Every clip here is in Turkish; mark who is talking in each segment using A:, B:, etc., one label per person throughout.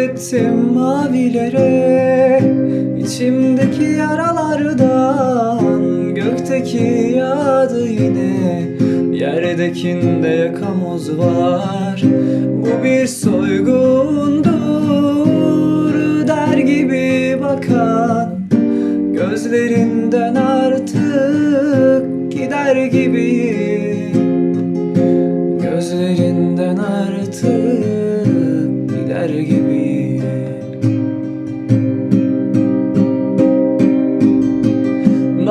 A: ettim mavilere. İçimdeki yaralardan Gökteki yağdı yine. Yerdekinde yakamoz var. Bu bir soygundur Der gibi bakan. Gözlerinden artık gider gibi. Gözlerinden artık gider gibi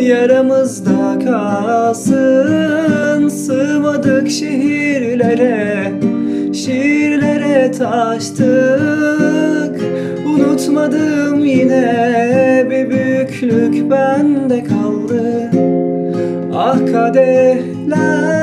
A: Yaramızda kalsın. Sığmadık şehirlere Şiirlere taştık. Unutmadım yine Bir büyüklük bende kaldı. Ah kadehler